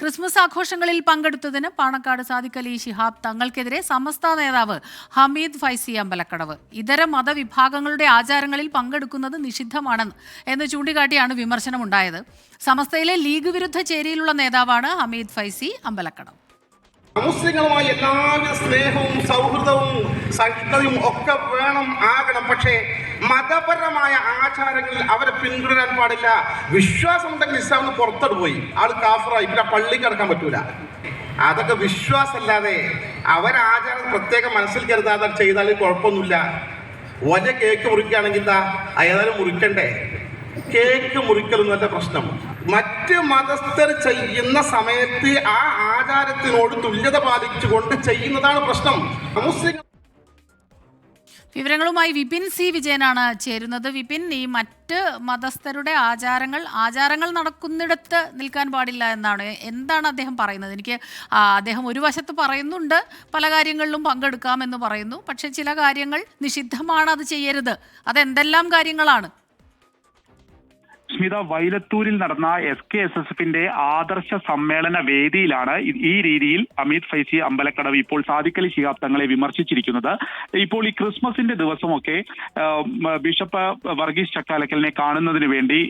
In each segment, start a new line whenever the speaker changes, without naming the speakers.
Christmas ആഘോഷങ്ങളിൽ പങ്കെടുത്തതിന് പാണക്കാട് സാദിഖലി ശിഹാബ് തങ്ങൾക്കെതിരെ സമസ്ത നേതാവ് ഹമീദ് ഫൈസി അമ്പലക്കടവ്. ഇതര മതവിഭാഗങ്ങളുടെ ആചാരങ്ങളിൽ പങ്കെടുക്കുന്നത് നിഷിദ്ധമാണെന്ന് എന്ന് ചൂണ്ടിക്കാട്ടിയാണ് വിമർശനമുണ്ടായത്. സമസ്തയിലെ ലീഗ് വിരുദ്ധ ചേരിയിലുള്ള നേതാവാണ് ഹമീദ് ഫൈസി അമ്പലക്കടവ്.
മുസ്ലിങ്ങളുമായി എല്ലാവിധ സ്നേഹവും സൗഹൃദവും സഹിഷ്ണുതയും ഒക്കെ വേണം ആകണം. പക്ഷേ മതപരമായ ആചാരങ്ങളിൽ അവരെ പിന്തുടരാൻ പാടില്ല. വിശ്വാസം ഉണ്ടെങ്കിൽ ഇസ്ലാമിന് പുറത്തോട്ട് പോയി. ആൾ കാഫറായി. പിന്നെ പള്ളി കിടക്കാൻ പറ്റൂല. അതൊക്കെ വിശ്വാസമല്ലാതെ അവരാചാരം പ്രത്യേകം മനസ്സിൽ കരുതാതെ ചെയ്താൽ കുഴപ്പമൊന്നുമില്ല. വലിയ കേക്ക് മുറിക്കുകയാണെങ്കിൽ എന്താ? ഏതായാലും മുറിക്കണ്ടേ? കേക്ക് മുറിക്കലൊന്നുമല്ല പ്രശ്നം. മറ്റ് മതസ്ഥർ ചെയ്യുന്ന സമയത്ത് ആ ആചാരത്തിനോട് തുല്യത പാലിച്ചുകൊണ്ട് ചെയ്യുന്നതാണ് പ്രശ്നം. മുസ്ലിം
വിവരങ്ങളുമായി വിപിൻ സി വിജയനാണ് ചേരുന്നത്. വിപിൻ ഈ മറ്റ് മതസ്ഥരുടെ ആചാരങ്ങൾ ആചാരങ്ങൾ നടക്കുന്നിടത്ത് നിൽക്കാൻ പാടില്ല എന്നാണ് എന്താണ് അദ്ദേഹം പറയുന്നത്? എനിക്ക് അദ്ദേഹം ഒരു വശത്ത് പറയുന്നുണ്ട് പല കാര്യങ്ങളിലും പങ്കെടുക്കാമെന്ന് പറയുന്നു. പക്ഷെ ചില കാര്യങ്ങൾ നിഷിദ്ധമാണ് അത് ചെയ്യരുത്. അതെന്തെല്ലാം കാര്യങ്ങളാണ്?
സ്മിത വൈലത്തൂരിൽ നടന്ന എസ് കെ എസ് എസ് എഫിന്റെ ആദർശ സമ്മേളന വേദിയിലാണ് ഈ രീതിയിൽ അമിത് ഫൈസി അമ്പലക്കടവ് ഇപ്പോൾ സാധിക്കലി ശിഹാബ് തങ്ങളെ വിമർശിച്ചിരിക്കുന്നത്. ഇപ്പോൾ ഈ ക്രിസ്മസിന്റെ ദിവസമൊക്കെ ബിഷപ്പ് വർഗീസ് ചക്കാലക്കലിനെ കാണുന്നതിന് വേണ്ടി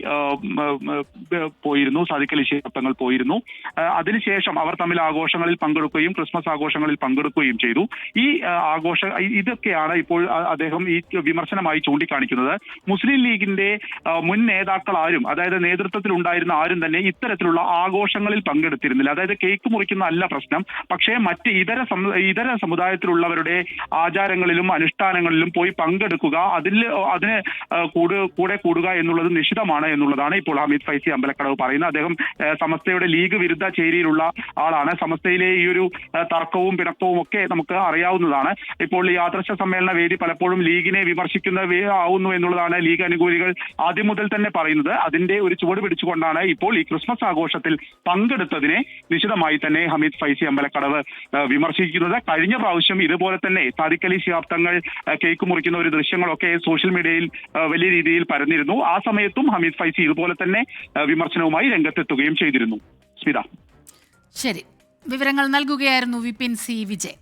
പോയിരുന്നു സാധിക്കലി ശിഹാബ് തങ്ങൾ പോയിരുന്നു. അതിനുശേഷം അവർ തമ്മിൽ ആഘോഷങ്ങളിൽ പങ്കെടുക്കുകയും ക്രിസ്മസ് ആഘോഷങ്ങളിൽ പങ്കെടുക്കുകയും ചെയ്തു. ഈ ആഘോഷ ഇതൊക്കെയാണ് ഇപ്പോൾ അദ്ദേഹം ഈ വിമർശനമായി ചൂണ്ടിക്കാണിക്കുന്നത്. മുസ്ലിം ലീഗിന്റെ മുൻ നേതാക്കൾ അതായത് നേതൃത്വത്തിൽ ഉണ്ടായിരുന്ന ആരും തന്നെ ഇത്തരത്തിലുള്ള ആഘോഷങ്ങളിൽ പങ്കെടുത്തിരുന്നില്ല. അതായത് കേക്ക് മുറിക്കുന്ന അല്ല പ്രശ്നം. പക്ഷേ മറ്റ് ഇതര ഇതര സമുദായത്തിലുള്ളവരുടെ ആചാരങ്ങളിലും അനുഷ്ഠാനങ്ങളിലും പോയി പങ്കെടുക്കുക അതിൽ അതിന് കൂടു കൂടെ കൂടുക എന്നുള്ളത് നിഷിദ്ധമാണ് എന്നുള്ളതാണ് ഇപ്പോൾ ഹമീദ് ഫൈസി അമ്പലക്കടവ് പറയുന്നത്. അദ്ദേഹം സമസ്തയുടെ ലീഗ് വിരുദ്ധ ചേരിയിലുള്ള ആളാണ്. സമസ്തയിലെ ഈ ഒരു തർക്കവും പിണക്കവും ഒക്കെ നമുക്ക് അറിയാവുന്നതാണ്. ഇപ്പോൾ ഈ ആദർശ സമ്മേളന വേദി പലപ്പോഴും ലീഗിനെ വിമർശിക്കുന്ന ആവുന്നു എന്നുള്ളതാണ് ലീഗ് അനുകൂലികൾ ആദ്യം മുതൽ തന്നെ പറയുന്നത്. അതിന്റെ ഒരു ചുവട് പിടിച്ചുകൊണ്ടാണ് ഇപ്പോൾ ഈ ക്രിസ്മസ് ആഘോഷത്തിൽ പങ്കെടുത്തതിനെ നിശിതമായി തന്നെ ഹമീദ് ഫൈസി അമ്പലക്കടവ് വിമർശിക്കുന്നത്. കഴിഞ്ഞ പ്രാവശ്യം ഇതുപോലെ തന്നെ താരിക്കലി ആ, കേക്ക് മുറിക്കുന്ന ഒരു ദൃശ്യങ്ങളൊക്കെ സോഷ്യൽ മീഡിയയിൽ വലിയ രീതിയിൽ പരന്നിരുന്നു. ആ സമയത്തും ഹമീദ് ഫൈസി ഇതുപോലെ തന്നെ വിമർശനവുമായി രംഗത്തെത്തുകയും ചെയ്തിരുന്നു. സ്മിത.
ശരി. വിവരങ്ങൾ നൽകുകയായിരുന്നു വിപിൻ സി വിജയ്